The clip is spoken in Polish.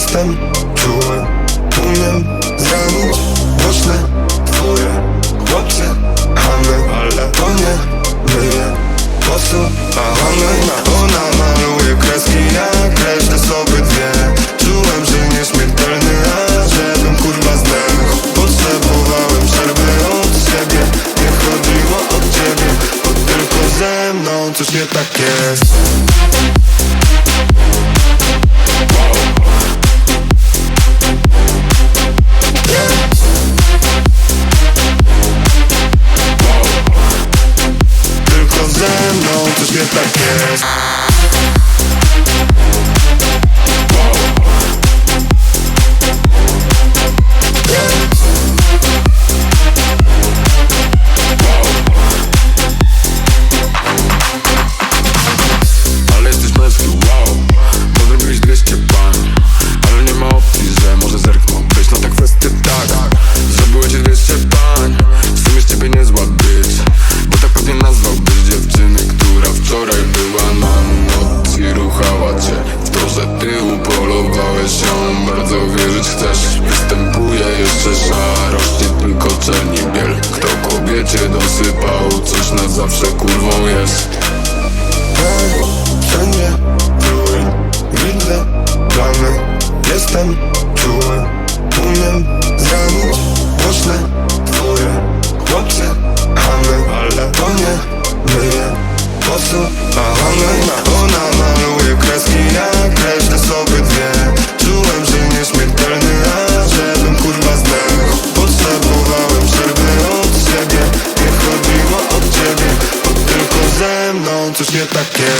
jestem czułem Pumiem z ramień Nośne twoje chłopcy Hamy, ale to nie byje Posuwamy. Na ona maluje kreski Ja kreślę sobie dwie Czułem, że nieśmiertelny A żebym kurwa zdechł. Potrzebowałem przerwy od siebie Nie chodziło o ciebie. Bo tylko ze mną coś nie tak jest. chcesz? Występuje jeszcze szara rośnie tylko czerni biel. Kto kobiecie dosypał coś na zawsze kurwą jest. Wszędzie ruin, widzę plany. Jestem suck